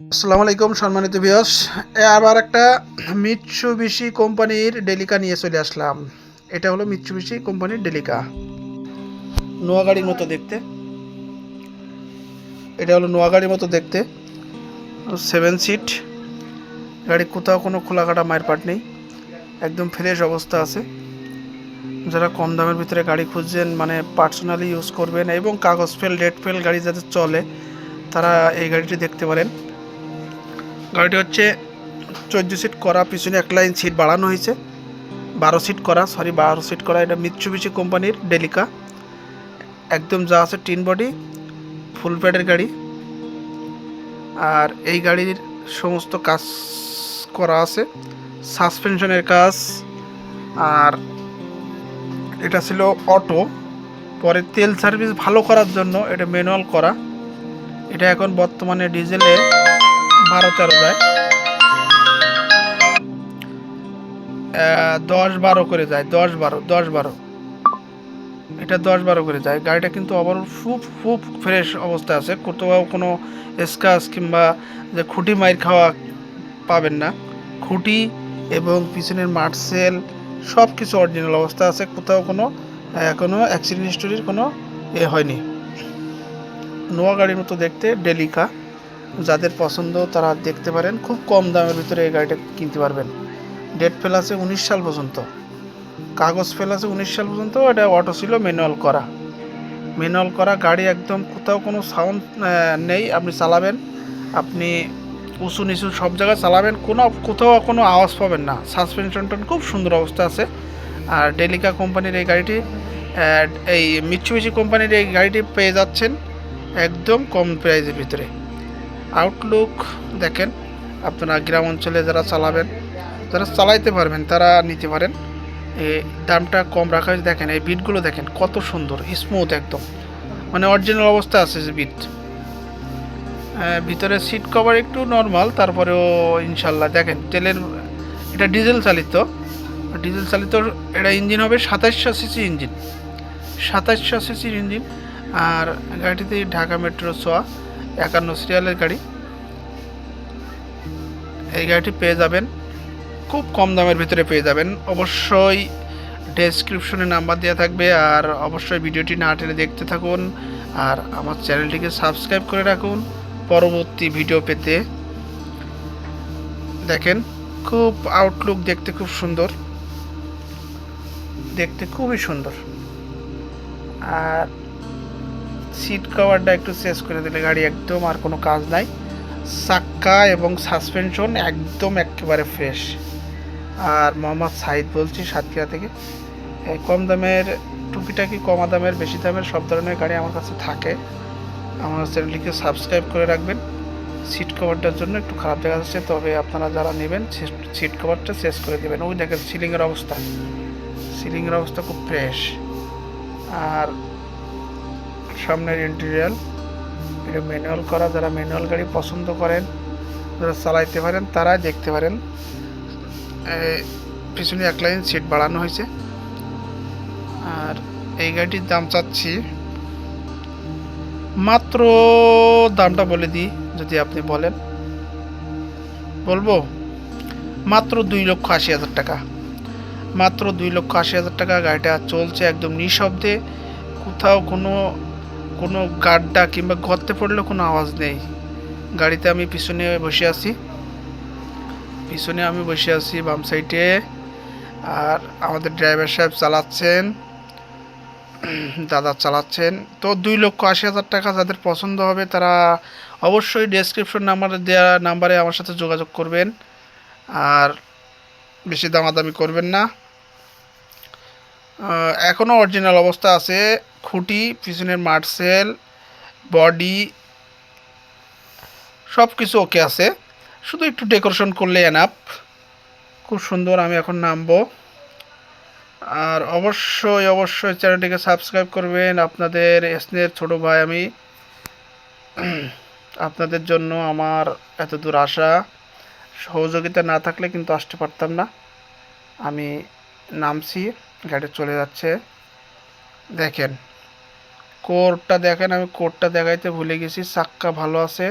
আসসালামু আলাইকুম, সম্মানিত ভিউয়ার্স আবার একটা মিৎসুবিশি কোম্পানির ডেলিকা নিয়ে চলে আসলাম। এটা হলো মিৎসুবিশি কোম্পানির ডেলিকা নোয়া গাড়ির মতো দেখতে। এটা হলো নোয়া গাড়ির মতো দেখতে। সেভেন সিট গাড়ি কোথাও কোনো খোলাকাটা মায়ের পাট নেই। একদম ফ্রেশ অবস্থা আছে। যারা কম দামের ভিতরে গাড়ি খুঁজছেন মানে পার্সোনালি ইউজ করবেন এবং কাগজ ফেল ডেট ফেল গাড়ি যাতে চলে, তারা এই গাড়িটি দেখতে পারেন। গাড়িটি হচ্ছে চোদ্দ সিট করা, পিছনে এক লাইন সিট বাড়ানো হয়েছে। বারো সিট করা সরি বারো সিট করা। এটা মিৎসুবিশি কোম্পানির ডেলিকা একদম যা আছে টিন বডি, ফুল প্যাডের গাড়ি। আর এই গাড়ির সমস্ত কাজ করা আছে। সাসপেনশনের কাজ। আর এটা ছিল অটো। পরে তেল সার্ভিস ভালো করার জন্য এটা ম্যানুয়াল করা। এটা এখন বর্তমানে ডিজেলে বারো তেরো যায় দশ বারো করে যায়, দশ বারো দশ বারো। এটা দশ বারো করে যায়। গাড়িটা কিন্তু আবার খুব খুব ফ্রেশ অবস্থায় আছে। কোথাও কোনো স্কাচ কিংবা যে খুঁটি মাইর খাওয়া পাবেন না। খুঁটি এবং পিছনের মার্সেল সব কিছু অরিজিনাল অবস্থা আছে। কোথাও কোনো কোনো অ্যাক্সিডেন্ট হিস্টোরির কোনো এ হয়নি। নোয়া গাড়ির মতো দেখতে ডেলিকা। যাদের পছন্দ তারা দেখতে পারেন, খুব কম দামের ভিতরে এই গাড়িটা কিনতে পারবেন। ডেট ফেল আছে উনিশ সাল পর্যন্ত। কাগজ ফেল আছে উনিশ সাল পর্যন্ত, এটা অটো ছিল ম্যানুয়াল করা। ম্যানুয়াল করা গাড়ি একদম কোথাও কোনো সাউন্ড নেই, আপনি চালাবেন, আপনি উঁচু নিচু সব জায়গায় চালাবেন, কোনো, কোথাও কোনো আওয়াজ পাবেন না। সাসপেনশনটা খুব সুন্দর অবস্থা আছে। আর ডেলিকা কোম্পানির এই গাড়িটি এই মিৎসুবিশি কোম্পানির এই গাড়িটি পেয়ে যাচ্ছেন একদম কম প্রাইজের ভিতরে। আউটলুক দেখেন। আপনারা গ্রাম অঞ্চলে যারা চালাবেন, যারা চালাইতে পারবেন, তারা নিতে পারেন। দামটা কম রাখা হয়েছে। দেখেন, এই বিটগুলো দেখেন, কত সুন্দর স্মুথ একদম। মানে অরিজিনাল অবস্থা আছে যে বিট। ভিতরে সিট কভার একটু নর্মাল তারপরেও ইনশাল্লাহ, দেখেন, তেলের, এটা ডিজেল চালিত। ডিজেল চালিত, এটা ইঞ্জিন হবে সাতাশশো সিসি ইঞ্জিন সাতাশশো সিসির ইঞ্জিন আর গাড়িটিতে ঢাকা মেট্রো সোয়া একান্ন সিরিয়ালের গাড়ি। এই গাড়িটি পেয়ে যাবেন, খুব কম দামের ভিতরে পেয়ে যাবেন। অবশ্যই ডেসক্রিপশনে নাম্বার দেওয়া থাকবে আর অবশ্যই ভিডিওটি না টেনে দেখতে থাকুন আর আমার চ্যানেলটিকে সাবস্ক্রাইব করে রাখুন। পরবর্তী ভিডিও পেতে দেখেন, খুব আউটলুক দেখতে খুব সুন্দর। দেখতে খুবই সুন্দর। আর সিট কভারটা একটু চেঞ্জ করে দিলে গাড়ি একদম আর কোনো কাজ নাই। চাক্কা এবং সাসপেনশন একদম একেবারে ফ্রেশ আর মোহাম্মদ সাইদ বলছি সাতক্ষীরা থেকে। কম দামের, টুকিটাকি কমা দামের, বেশি দামের সব ধরনের গাড়ি আমার কাছে থাকে। আমার চ্যানেলটিকে সাবস্ক্রাইব করে রাখবেন। সিট কভারটার জন্য একটু খারাপ দেখা যাচ্ছে, তবে আপনারা যারা নেবেন সিট কভারটা চেঞ্জ করে দেবেন। ওই দেখেন সিলিংয়ের অবস্থা। সিলিংয়ের অবস্থা খুব ফ্রেশ আর সামনের ইন্টেরিয়াল এটা ম্যানুয়াল করা, যারা ম্যানুয়াল গাড়ি পছন্দ করেন, যারা চালাইতে পারেন, তারা দেখতে পারেন। পিছনে এক লাইন সিট বাড়ানো হয়েছে। আর এই গাড়িটির দাম চাচ্ছি, মাত্র দামটা বলে দিই, যদি আপনি বলেন। বলব, মাত্র দুই লক্ষ আশি হাজার টাকা। মাত্র দুই লক্ষ আশি হাজার টাকা গাড়িটা চলছে একদম নিঃশব্দে। কোথাও কোনো কোনো গাড্ডা কিংবা গর্তে পড়লে কোনো আওয়াজ নেই। গাড়িতে আমি পিছনে বসে আছি। পিছনে আমি বসে আছি বাম সাইডে। আর আমাদের ড্রাইভার সাহেব চালাচ্ছেন। দাদা চালাচ্ছেন। তো দুই লক্ষ আশি হাজার টাকা যাদের পছন্দ হবে তারা অবশ্যই ডেসক্রিপশন নাম্বার দেওয়া নাম্বারে আমার সাথে যোগাযোগ করবেন। আর বেশি দামাদামি করবেন না। এখনও অরিজিনাল অবস্থা আছে। খুঁটি, পিছনের মার্সেল বডি সব কিছু ওকে আছে। শুধু একটু ডেকোরেশন করলে এনাপ খুব সুন্দর, আমি এখন নামবো। আর অবশ্যই অবশ্যই চ্যানেলটিকে সাবস্ক্রাইব করবেন আপনাদের স্নেহের ছোট ভাই আমি। আপনাদের জন্য আমার এত দূর আসা সহযোগিতা না থাকলে কিন্তু আসতে পারতাম না। আমি নামছি। গাড়ি চলে যাচ্ছে। দেখেন। কোরটা দেখেন আমি কোরটা দেখাইতে ভুলে গেছি। চাক্কা ভালো আছে।